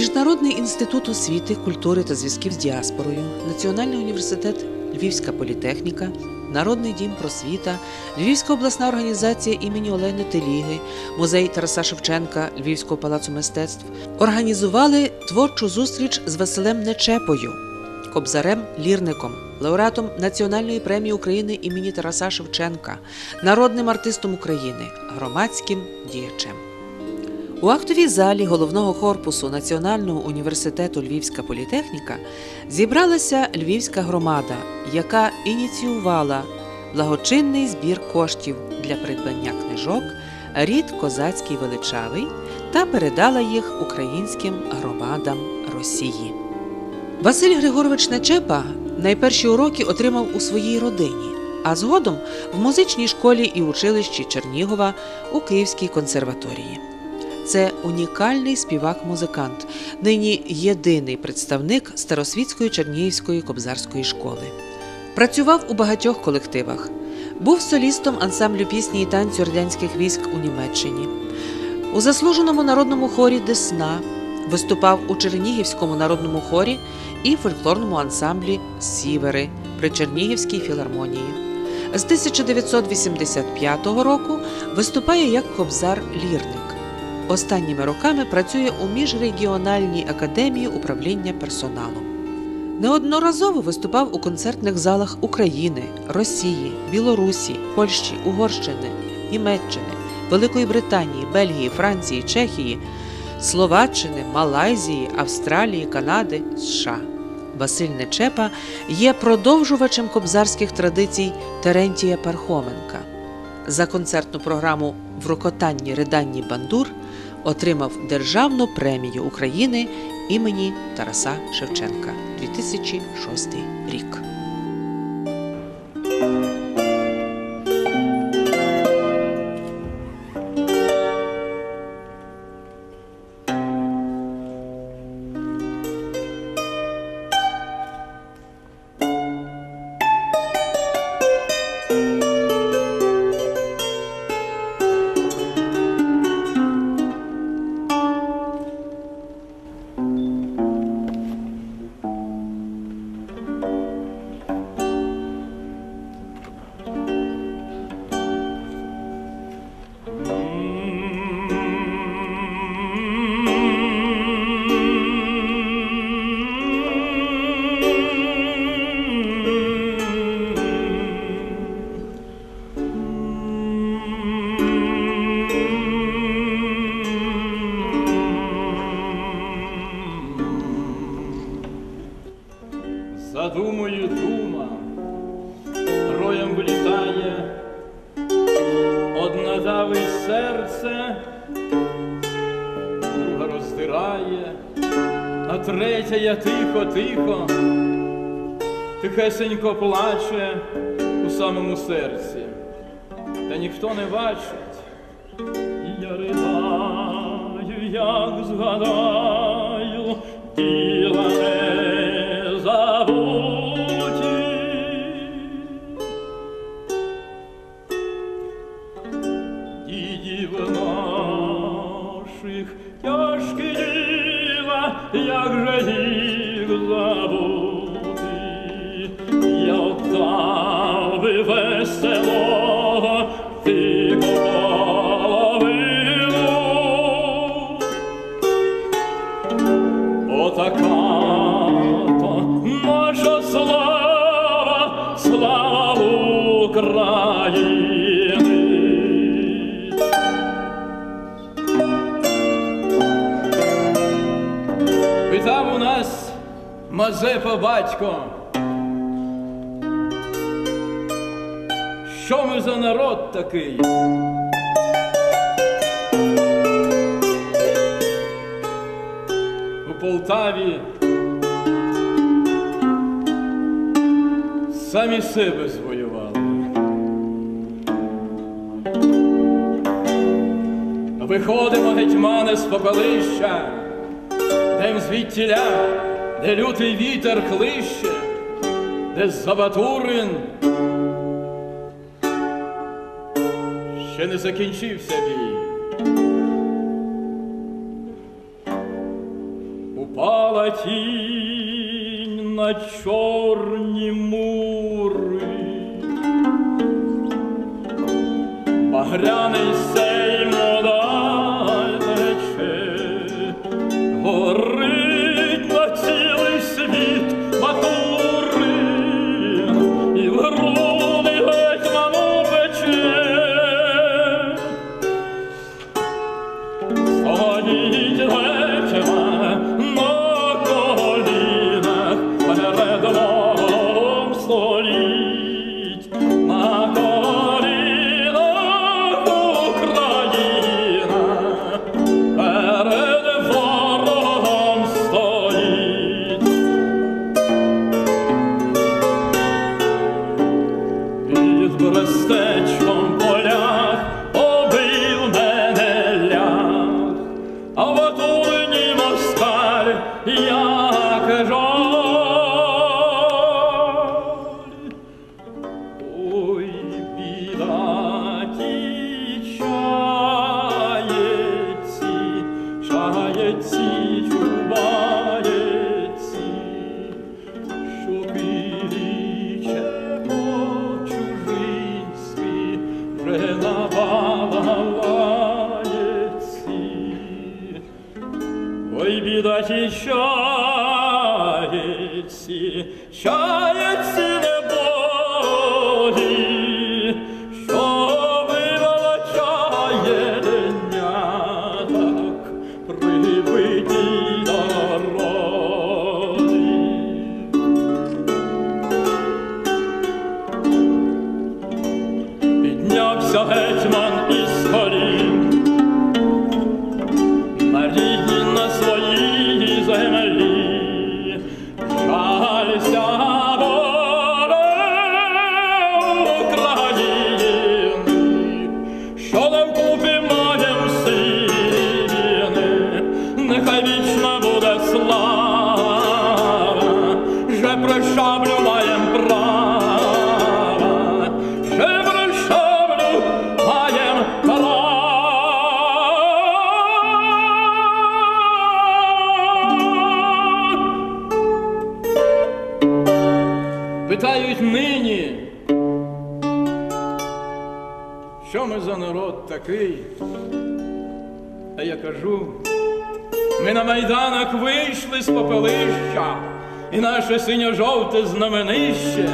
Міжнародний інститут освіти, культури та зв'язків з діаспорою, Національний університет Львівська політехніка, Народний дім просвіта, Львівська обласна організація імені Олени Теліги, музей Тараса Шевченка Львівського палацу мистецтв організували творчу зустріч з Василем Нечепою, кобзарем лірником, лауреатом Національної премії України імені Тараса Шевченка, народним артистом України, громадським діячем. У актовій залі головного корпусу Національного університету Львівська політехніка зібралася львівська громада, яка ініціювала благочинний збір коштів для придбання книжок Рід козацький величавий та передала їх українським громадам Росії. Василь Григорович Нечепа найперші уроки отримав у своїй родині, а згодом в музичній школі і училищі Чернігова у Київській консерваторії. Це унікальний співак-музикант, нині єдиний представник Старосвітської Чернігівської кобзарської школи. Працював у багатьох колективах, був солістом ансамблю пісні і танцю радянських військ у Німеччині. У заслуженому народному хорі Десна виступав у Чернігівському народному хорі і фольклорному ансамблі Сівери при Чернігівській філармонії. З 1985 року виступає як кобзар-лірник. Останніми роками працює у міжрегіональній академії управління персоналом. Неодноразово виступав у концертних залах України, Росії, Білорусі, Польщі, Угорщини, Німеччини, Великої Британії, Бельгії, Франції, Чехії, Словаччини, Малайзії, Австралії, Канади, США. Василь Нечепа є продовжувачем кобзарських традицій Терентія Пархоменка. За концертну програму в рокотанні риданні бандур отримав Державну премію України імені Тараса Шевченка 2006 рік. Друга роздирає, а третя я тихо-тихо, тихесенько плаче у самому серці, та ніхто не бачить. І я ридаю, як згадаю, України. Питав у нас Мазепа батько, що ми за народ такий? У Полтаві самі себе звоювали. Виходимо гетьмани з попелища, Дем звідтіля, де лютий вітер клище, де Забатурин ще не закінчився бій. тінь на чорні мури. Багряний сейм si şayet такий? А я кажу, ми на майданах вийшли з попелища, і наше синьо-жовте знаменище,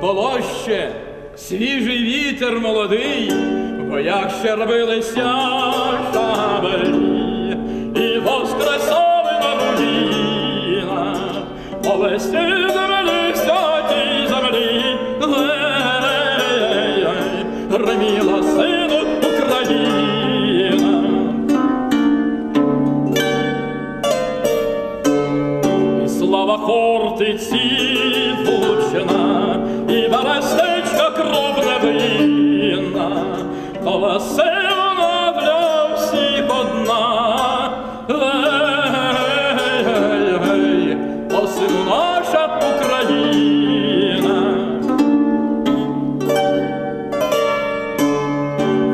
полоще, свіжий вітер молодий, в боях ще робилися шабелі, і воскресали на руїнах, овесі землі, святій землі, греміла слава Хортиці влучена, і берестечка кров невинна, то веселна для всіх одна. Гей, гей, гей, о наша Україна.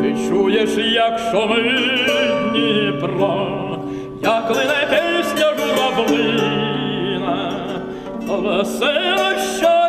Ти чуєш, як шумить Дніпро, то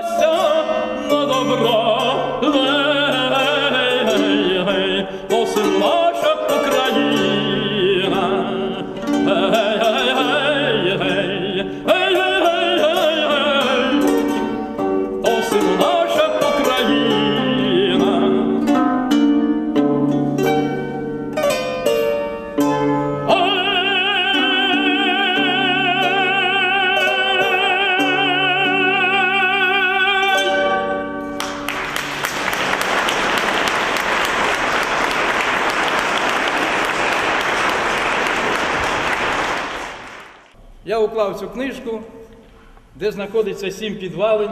знаходиться сім підвалин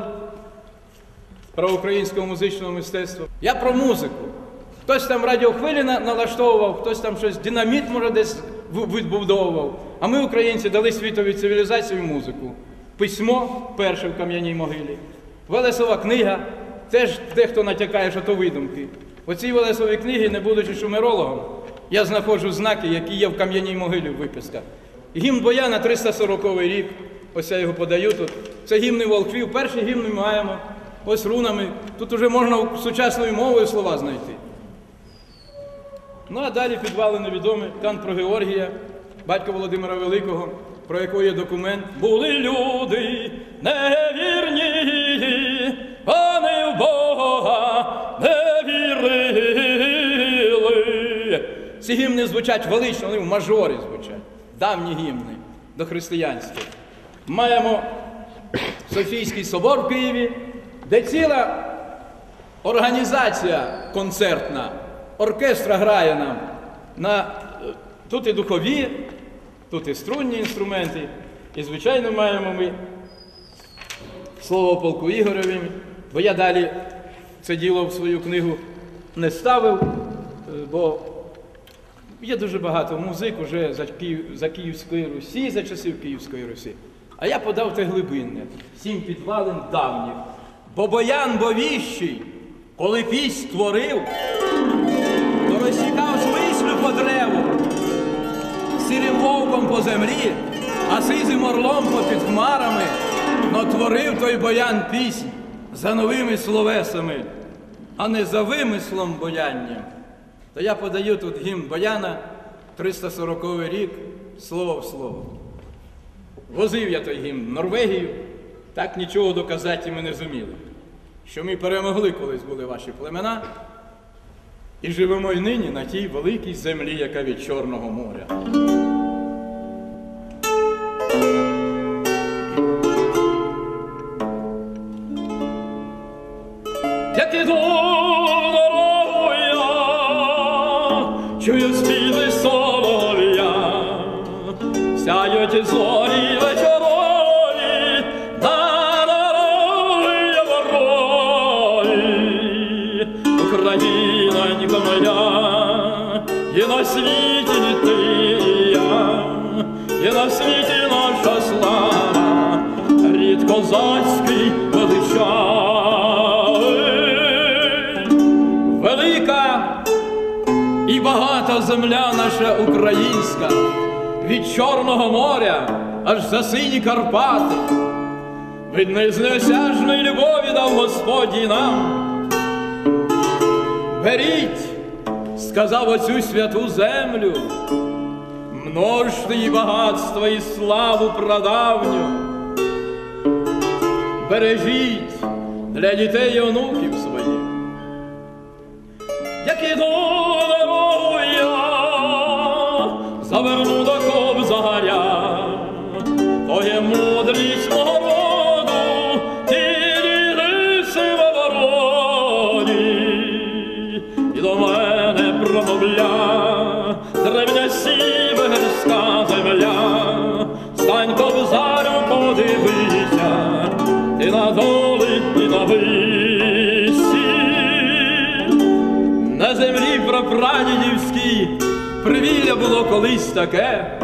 про українського музичного мистецтва. Я про музику. Хтось там радіохвилі налаштовував, хтось там щось динаміт, може, десь відбудовував. А ми, українці, дали світовій цивілізації музику. Письмо перше в кам'яній могилі. Велесова книга, теж дехто натякає, що то видумки. У цій Велесовій книгі, не будучи шумерологом, я знаходжу знаки, які є в кам'яній могилі в виписках. Гімн Бояна 340 рік, ось я його подаю тут. Це гімни Волхвів. Перші гімни ми маємо ось рунами. Тут уже можна сучасною мовою слова знайти. Ну а далі підвали невідомі кант про Георгія, батька Володимира Великого, про якого є документ. Були люди невірні, вони в Бога не вірили. Ці гімни звучать велично, вони в мажорі звучать. Давні гімни до християнських. Маємо Софійський собор в Києві, де ціла організація концертна, оркестра грає нам на е, тут і духові, тут і струнні інструменти. І, звичайно, маємо ми слово полку Ігореві, бо я далі це діло в свою книгу не ставив, е, бо є дуже багато музик уже за Київської Русі, за часів Київської Русі. А я подав те глибинне, сім підвалин давніх. Бо боян бовіщий, коли пісь творив, то розсікав смислю по древу, сірим вовком по землі, а сизим орлом попід хмарами, но творив той боян піснь за новими словесами, а не за вимислом боянням. То я подаю тут гімн Бояна, 340 рік, слово в слово. Возив я той гімн Норвегію, так нічого доказати ми не зуміли. Що ми перемогли колись були ваші племена і живемо й нині на тій великій землі, яка від Чорного моря. Велика і багата земля наша українська, від Чорного моря аж за сині Карпати. Від незнесяжної любові дав Господь і нам. Беріть, сказав оцю святу землю, множте її багатства і славу прадавню. Бережіть для дітей і онуків прапрадідівській привілля було колись таке,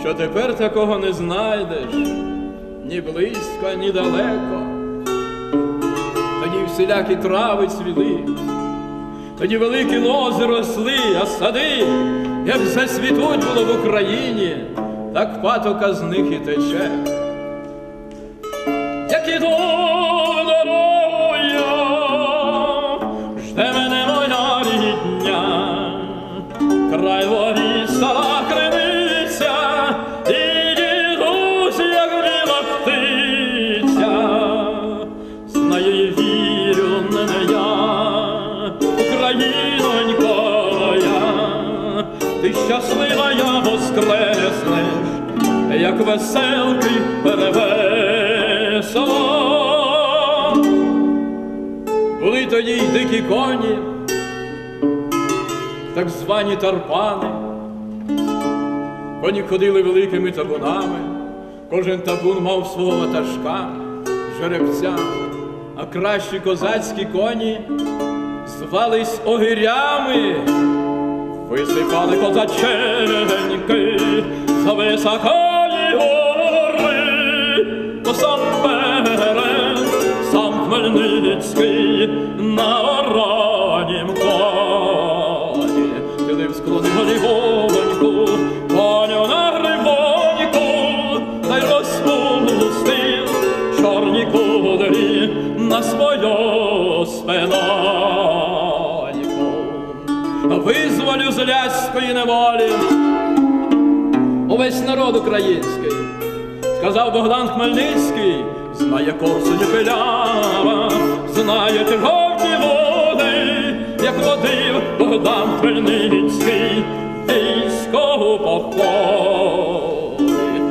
що тепер такого не знайдеш ні близько, ні далеко. Тоді всілякі трави цвіли, тоді великі лози росли, а сади, як засвітуть було в Україні, так патока з них і тече. Як веселки перевесело. Були тоді й дикі коні, так звані тарпани. Коні ходили великими табунами, кожен табун мав свого ватажка, жеребця, а кращі козацькі коні звались огирями, висипали козаченьки за високої на оранім коні, дивсь кроти голівоньку, коню на гривоньку, та й розпустив чорні кудрі на свою спиноньку. Визволю з ляської неволі, увесь народ український, сказав Богдан Хмельницький, знає корсуню пилява знає жовті води, як водив Богдан Хмельницький, військову походи.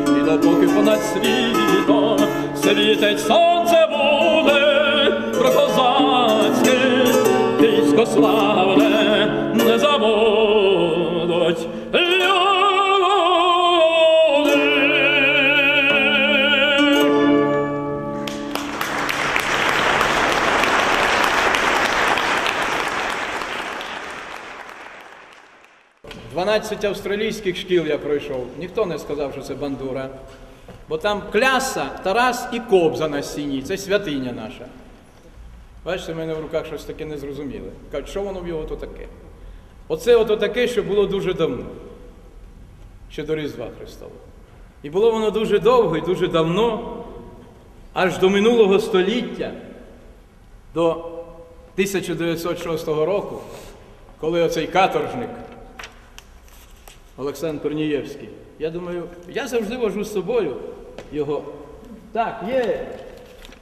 І допоки понад світом світить сонце буде, про козацьке військо славне не забудуть 12 австралійських шкіл я пройшов. Ніхто не сказав, що це бандура. Бо там кляса, Тарас і Кобза на стіні. Це святиня наша. Бачите, в мене в руках щось таке незрозуміле. Кажуть, що воно в його то таке? Оце ото таке, що було дуже давно, ще до Різдва Христового. І було воно дуже довго і дуже давно, аж до минулого століття, до 1906 року, коли оцей каторжник Олександр Корнієвський, я думаю, я завжди вожу з собою його. Так, є.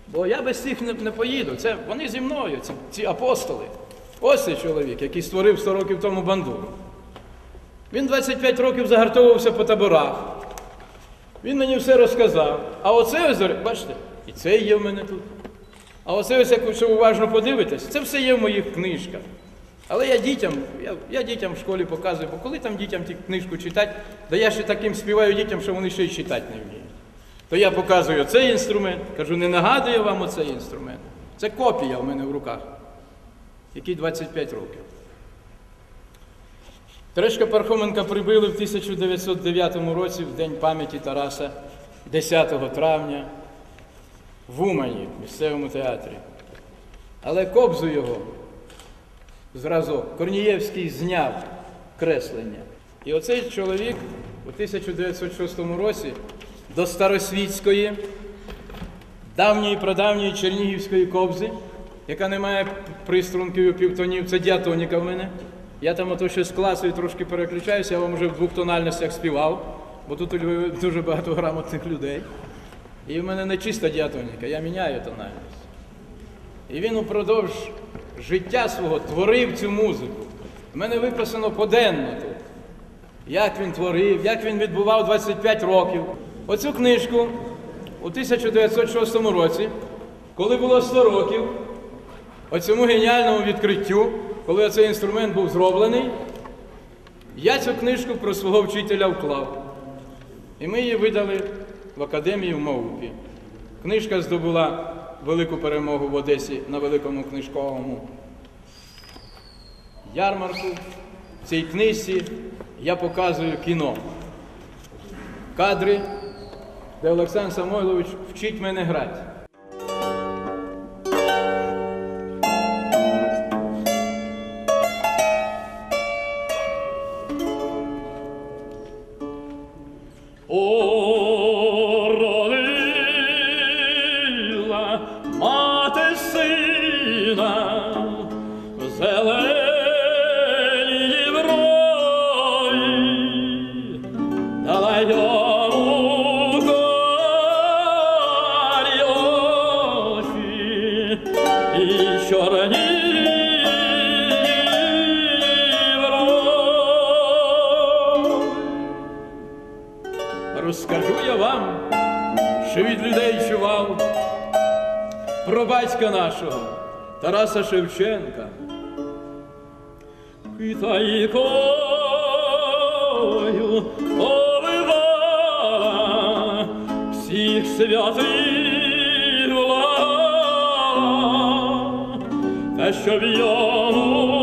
Бо я без цих не, не поїду. Це вони зі мною, ці, ці апостоли. Ось цей чоловік, який створив 100 років тому бандуру. Він 25 років загартовувався по таборах. Він мені все розказав. А оце ось, бачите, і це є в мене тут. А оце ось, якщо уважно подивитесь, це все є в моїх книжках. Але я дітям, я, я дітям в школі показую, бо коли там дітям ті книжку читати, да я ще таким співаю дітям, що вони ще й читати не вміють. То я показую цей інструмент, кажу, не нагадує вам оцей інструмент. Це копія в мене в руках, який 25 років. Терешка Пархоменка прибили в 1909 році, в День пам'яті Тараса, 10 травня, в Умані, в місцевому театрі. Але кобзу його зразок Корнієвський зняв креслення. І оцей чоловік у 1906 році до Старосвітської, давньої прадавньої Чернігівської кобзи, яка не має приструнків і півтонів, це діатоніка в мене. Я там ото ще з класою трошки переключаюся, я вам вже в двох тональностях співав, бо тут у Львові дуже багато грамотних людей. І в мене не чиста діатоніка, я міняю тональність. І він упродовж життя свого творив цю музику. У мене виписано поденно тут. Як він творив, як він відбував 25 років. Оцю книжку у 1906 році, коли було 100 років, оцьому геніальному відкриттю, коли цей інструмент був зроблений, я цю книжку про свого вчителя вклав. І ми її видали в Академії в Маупі. Книжка здобула велику перемогу в Одесі на великому книжковому ярмарку. В цій книжці я показую кіно. Кадри, де Олександр Самойлович вчить мене грати. Батька нашого Тараса Шевченка. Китайкою повивала всіх святих та що в йому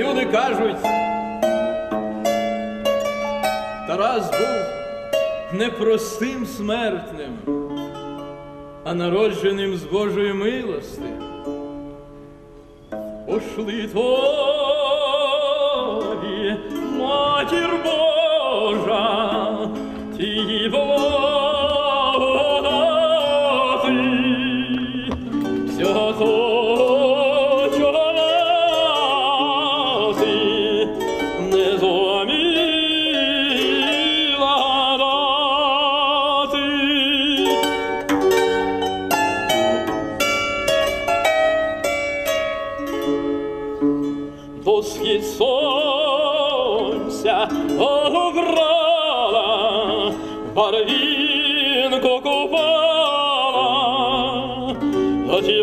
люди кажуть, Тарас був непростим смертним, а народженим з Божої милости. Пошли тобі, матір Божа, тієї. Барвінку купала, тоді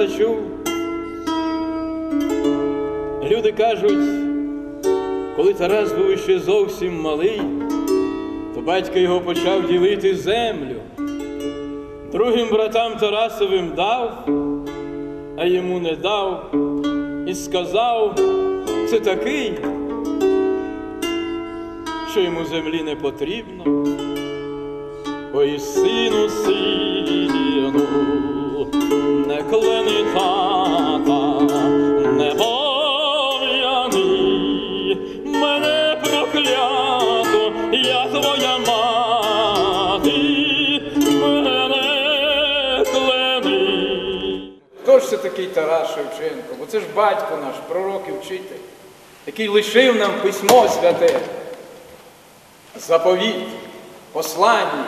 про чув. Люди кажуть, коли Тарас був ще зовсім малий, то батько його почав ділити землю. Другим братам Тарасовим дав, а йому не дав, і сказав, це такий, що йому землі не потрібно. Ой, сину, сину, не клени тата, не пом'яни мене проклято, я твоя мати, мене клени. Хто ж це такий Тарас Шевченко? Бо це ж батько наш, пророк і вчитель, який лишив нам письмо святе, заповіт, послання.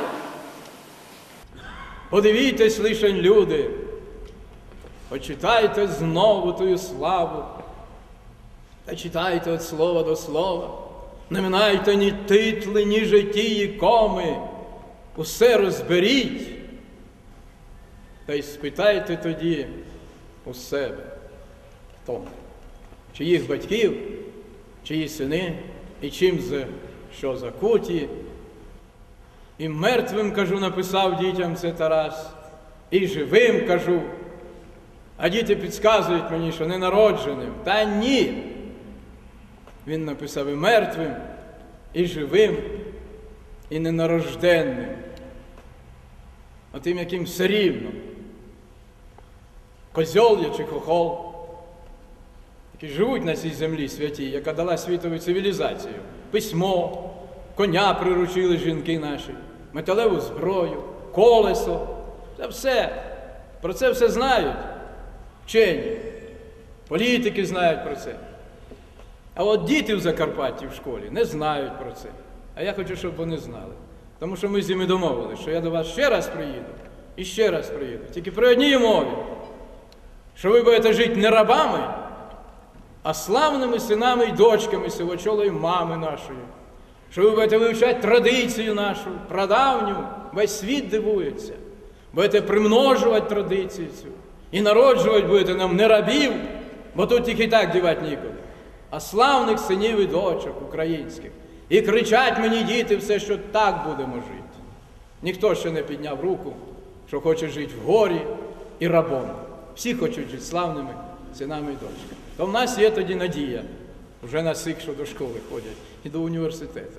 Подивіться, лишень люди, почитайте знову тую славу, та читайте від слова до слова, не минайте ні титли, ні житті, і коми, усе розберіть, та й спитайте тоді у себе, хто, чиїх батьків, чиї сини, і чим за що закуті, і мертвим, кажу, написав дітям це Тарас, і живим кажу. А діти підказують мені, що ненародженим. Та ні. Він написав і мертвим, і живим, і ненарожденним. А тим, яким все рівно. Козьол я чи хохол, які живуть на цій землі святій, яка дала світову цивілізацію, письмо, коня приручили жінки наші, металеву зброю, колесо. Це все. Про це все знають вчені, політики знають про це. А от діти в Закарпатті в школі не знають про це. А я хочу, щоб вони знали. Тому що ми з ними домовилися, що я до вас ще раз приїду і ще раз приїду. Тільки при одній умові, що ви будете жити не рабами, а славними синами і дочками сивочолої мами нашої. Що ви будете вивчати традицію нашу, прадавню, весь світ дивується. Будете примножувати традицію цю. І народжувати будете нам не рабів, бо тут тільки так дівати нікуди, а славних синів і дочок українських. І кричать мені діти все, що так будемо жити. Ніхто ще не підняв руку, що хоче жити в горі і рабом. Всі хочуть жити славними синами і дочками. То в нас є тоді надія, вже на цих, що до школи ходять, і до університету.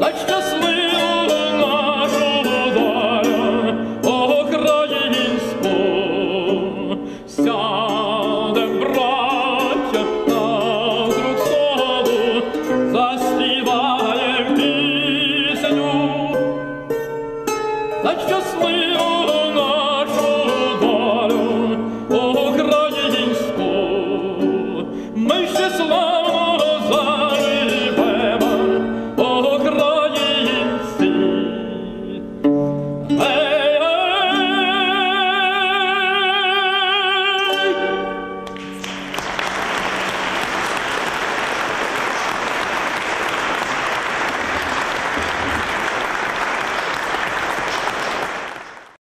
Let's just leave.